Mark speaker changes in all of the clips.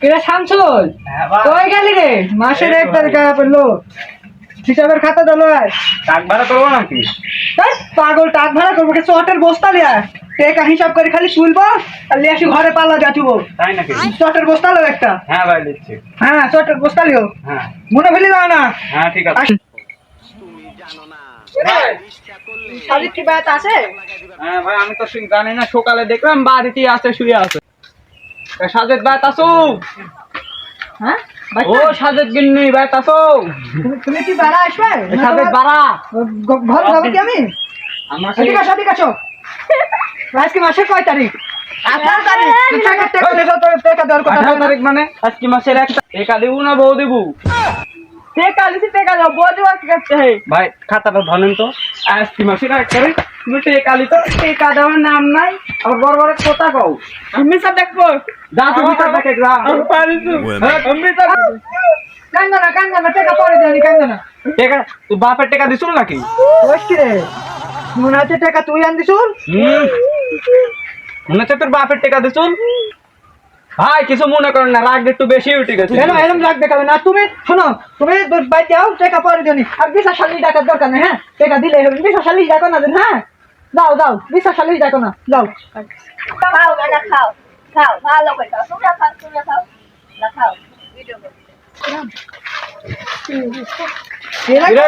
Speaker 1: কিরে শামসুল কই গেলি রে? মাসের এক তারিখ পেল হিসাবের খাতা দিলো
Speaker 2: টাক ভাড়া করব নাকি?
Speaker 1: পাগল টাক ভাড়া করব। কি চটের বস্তা লিয়া। টেকা হিসাব করে খালি তুলবো আর লিয়ে আসি ঘরে পাল্লা যাচুবো
Speaker 2: তাই নাকি?
Speaker 1: চটের বস্তা লো একটা।
Speaker 2: হ্যাঁ ভাই দিচ্ছি
Speaker 1: হ্যাঁ চটের বস্তা লিও।
Speaker 2: হ্যাঁ।
Speaker 1: মনে ফেলি দাও না।
Speaker 2: হ্যাঁ ঠিক আছে।
Speaker 1: শালির কি ব্যাত আছে?
Speaker 2: হ্যাঁ ভাই আমি তো জানি না সকালে দেখলাম বাড়িতে আছে শুয়ে আছে। সাজেদ বাইত আসো
Speaker 1: হ্যাঁ?
Speaker 2: ও সাজেদ গিন্নি বাইত আসো
Speaker 1: তুমি- তুমি কি বেড়া আসবে?
Speaker 2: সাজেদ বাড়া।
Speaker 1: ঘর যাবে কি আমি?
Speaker 2: আমার
Speaker 1: এদিকে আসো এদিকে আজকে মাসের কয় তারিখ? আঠারো তারিখ।
Speaker 2: মানে? আজকে মাসের এক টেকা দেবো না বউ দেবো?
Speaker 1: টাকা দিছি টাকা দাও বউ দেওয়া কি করছে
Speaker 2: ভাই খাতাটা ধরেন তো। আজকে মাসের এক তারিখ তুমি টেকা দিত টেকা দেওয়ার নাম নাই আবার বড় বড় কথা কও।
Speaker 1: আমি সব দেখব?
Speaker 2: যা তুমি তো দেখে যা।
Speaker 1: আমি পারি তো
Speaker 2: তুমি তো
Speaker 1: কান্দা না কান্দা না টাকা পরে দেনি কান্দা না।
Speaker 2: টেকা তুই বাপের টেকা দিছিল নাকি?
Speaker 1: কি রে মনে হচ্ছে টাকা তুই আন
Speaker 2: হুম। মনে হচ্ছে তোর বাপের টেকা দিছিল ভাই কিছু মনে করেন না রাগ একটু বেশি উঠে গেছে।
Speaker 1: কেন এরকম রাখ দেখাবে না তুমি শোনো তুমি বাইরে যাও টাকা পরে দেনি আর বিশা শালি টাকার দরকার নেই হ্যাঁ? টাকা দিলে হবে। বিশা শালি ডাকো না দেন হ্যাঁ যাও যাও বিশা শালি ডাকো না যাও।
Speaker 3: খাও বেটা খাও খাও ভালো করে খাও। তোমরা খাও তোমরা খাও। না খাও। ভিডিও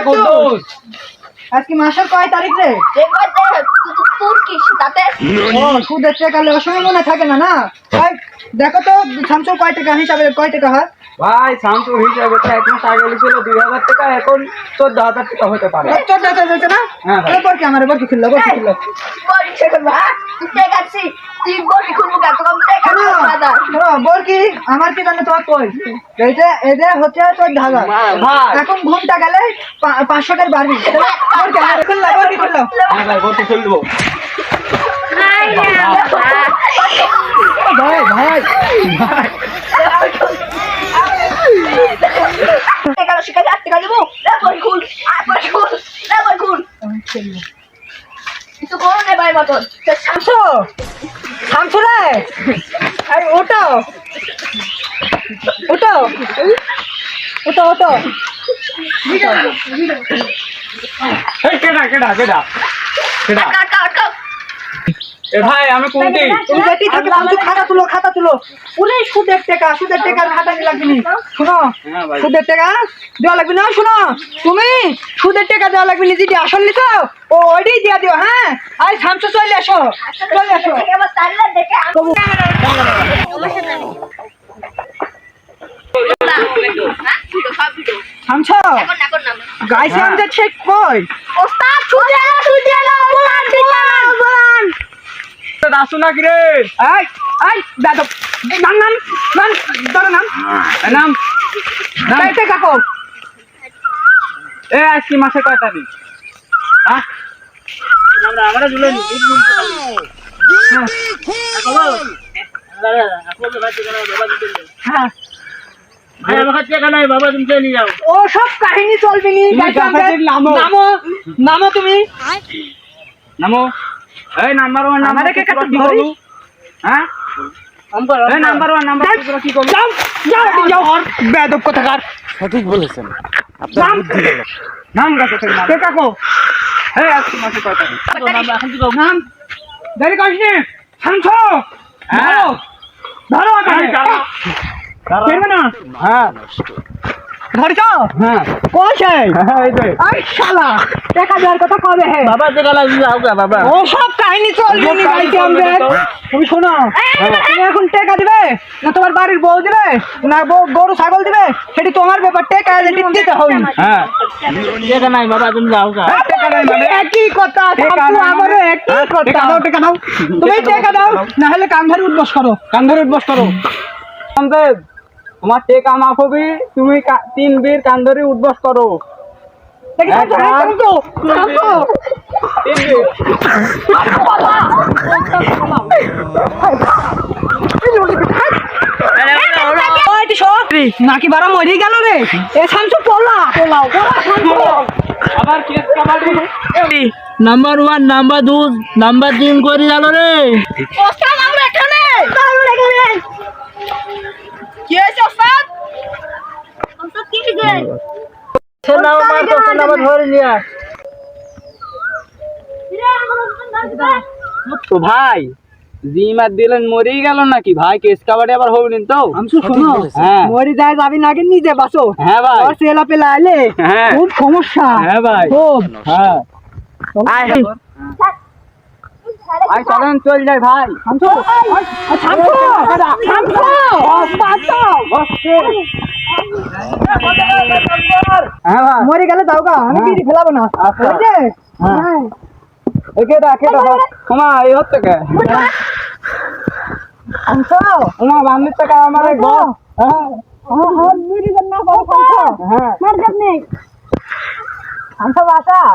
Speaker 3: করো
Speaker 1: আজকে মাসের কয় তারিখ রে?
Speaker 3: তোর কি তাতে?
Speaker 1: সুদের টাকা লে সময় মনে থাকে না না? এই, দেখো তো শামসুর কয় টাকা হিসাবে কয় টাকা হয়?
Speaker 2: ভাই শামসুর হিসাবে তো এক মাস আগে ছিল দুই হাজার টাকা এখন চোদ্দ হাজার টাকা হতে পারে।
Speaker 1: চোদ্দ হাজার হয়েছে না?
Speaker 2: হ্যাঁ,
Speaker 1: এরপর কি আমার এবার কি খুললো কি খুললো?
Speaker 3: টেক টেক
Speaker 1: কি? আমার কি জানে তোমার কই? এইটা এদের হচ্ছে চোদ্দ হাজার। এখন ঘুমটা গেলে পাঁচশো টাকার বাড়বি। বল কি আমার খুললো কি খুললো?
Speaker 2: হ্যাঁ ভাই
Speaker 1: ভাই।
Speaker 3: আর বড়ি খুল না বড়ি খুল কিছু করো না ভাই মতন
Speaker 1: শামসু শামসু রে এই ওটো ওটো ওটো ওটো
Speaker 2: কেডা কেডা? কেডা? কেডা
Speaker 3: আটকা আটকা আটকা
Speaker 2: এ ভাই আমি কোনটি
Speaker 1: তুমি যেটি থাকে শামসু খাতা তুলো খাতা তুলো পুরে সুদের টাকা সুদের টাকা খাতা লাগবে নি শোনো
Speaker 2: হ্যাঁ
Speaker 1: সুদের টাকা দেওয়া লাগবে না শোনো তুমি সুদের টাকা দেওয়া লাগবে নি যেটি আসল নিছো ও ওইটাই দিয়ে দিও হ্যাঁ শামসু চলে আসো চলে
Speaker 3: হ্যাঁ?
Speaker 1: শামসু
Speaker 2: হ্যাঁ।
Speaker 1: ঠিক কই
Speaker 3: ওস্তাদ, ছুটে
Speaker 2: আসু নাকি রে?
Speaker 1: এই এই দাদা নাম নাম নাম ধরো নাম।
Speaker 2: নাম। নাম।
Speaker 1: কাকো
Speaker 2: এ আজকে মাসে কয় তারিখ আমরা আমরা জুলাই
Speaker 1: হ্যাঁ।
Speaker 2: ভাই আমার টাকা নাই বাবা তুমি নিয়ে যাও।
Speaker 1: ও সব কাহিনী চলবে নি।
Speaker 2: নামো
Speaker 1: নামো তুমি।
Speaker 2: নামো। এই নাম্বার ওয়ান নাম্বার কি
Speaker 1: কাটতে
Speaker 2: কি
Speaker 1: ধরিস?
Speaker 2: করব? হ্যাঁ? এই নাম্বার ওয়ান নাম্বার
Speaker 1: যাও,
Speaker 2: কি করব?
Speaker 1: যাও যাও এদিকে যাও। বেদব কথাকার।
Speaker 4: সঠিক বলেছেন।
Speaker 1: নাম
Speaker 2: নাম গাছে থেকে নাম।
Speaker 1: কে কাকো?
Speaker 2: এই আজকে মাসে কয় তারিখ
Speaker 1: নাম দেরি করিস নি। শামসু
Speaker 2: হ্যাঁ।
Speaker 1: ধরো। ধরো আগে
Speaker 2: দাঁড়াও।
Speaker 1: না?
Speaker 2: হ্যাঁ হ্যাঁ। হ্যাঁ এই যে।
Speaker 1: আই শালা টাকা দেওয়ার কথা কবে? হে
Speaker 2: বাবা যে গেলা যাও বাবা।
Speaker 1: ও সব কাহিনী চলবে নি গাইতে আমাদের। তুমি শোনো। তুমি এখন টাকা দিবে? না তোমার বাড়ির বউ দিবে? না বউ- গরু ছাগল দিবে? সেটি তোমার ব্যাপার টাকা যেটি দিতে হবে
Speaker 2: হ্যাঁ। টাকা নাই বাবা তুমি যাও টাকা নাই মানে?
Speaker 1: একই কথা আমারও
Speaker 2: মানে?
Speaker 1: একই
Speaker 2: হ্যাঁ,
Speaker 1: কথা।
Speaker 2: টাকা দাও, টাকা দাও।
Speaker 1: তুমি
Speaker 2: টাকা দাও,
Speaker 1: না হলে কান ধরে উঠবস করো।
Speaker 2: কান ধরে উঠবস করো। তোমার টেকা মাফ হবি তুমি তিন বীর কান ধরে উঠবস করো।
Speaker 1: সর। নাকি বারা মরে গেল রে? এ শামসু পলা।
Speaker 2: আবার কেস
Speaker 4: নাম্বার ওয়ান নাম্বার দু নাম্বার তিন করে গেল রে।
Speaker 3: কি হয়েছে ওস্তাদ? ওস্তাদ কি হয়েছে
Speaker 1: ছেলে আমার তখন আবার ধরে নিয়ে
Speaker 2: তো ভাই জিমার দিলেন মরেই গেল নাকি? ভাই কেস কাবাডি আবার হবে নিন তো?
Speaker 1: আমি শোনো
Speaker 2: হ্যাঁ।
Speaker 1: মরে যায় যাবি নাকি নিজে বাসো
Speaker 2: হ্যাঁ ভাই।
Speaker 1: ও সেলা পেলা আলে
Speaker 2: হ্যাঁ।
Speaker 1: খুব সমস্যা।
Speaker 2: হ্যাঁ ভাই।
Speaker 1: খুব।
Speaker 2: হ্যাঁ। চলেন চল যাই ভাই। হ্যাঁ ভাই।
Speaker 1: মরে গেলে দাও গা আমি
Speaker 2: হ্যাঁ।
Speaker 1: বিড়ি ফেলাবো না। ওই যে
Speaker 2: একে দা কে দা এই হচ্ছে কে?
Speaker 1: থামছো?
Speaker 2: না বান্ধব টাকা আমার এক হ্যাঁ।
Speaker 1: বিড়ি না
Speaker 2: হ্যাঁ।
Speaker 1: মার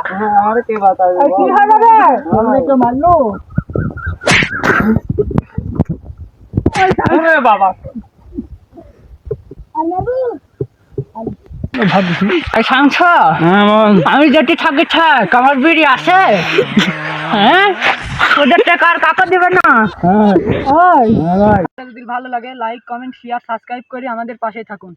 Speaker 2: হ্যাঁ আমার কে
Speaker 1: হলো রে? আমি তো
Speaker 2: ওরে বাবা।
Speaker 1: আমি যেটি থাকি থাক আমার বিড়ি আছে। হ্যাঁ? ওদের টাকা আর কাকা দেবে না?
Speaker 2: হ্যাঁ।
Speaker 1: ওই।
Speaker 2: হ্যাঁ ভাই।
Speaker 1: যদি ভালো লাগে লাইক কমেন্ট শেয়ার সাবস্ক্রাইব করে আমাদের পাশে থাকুন।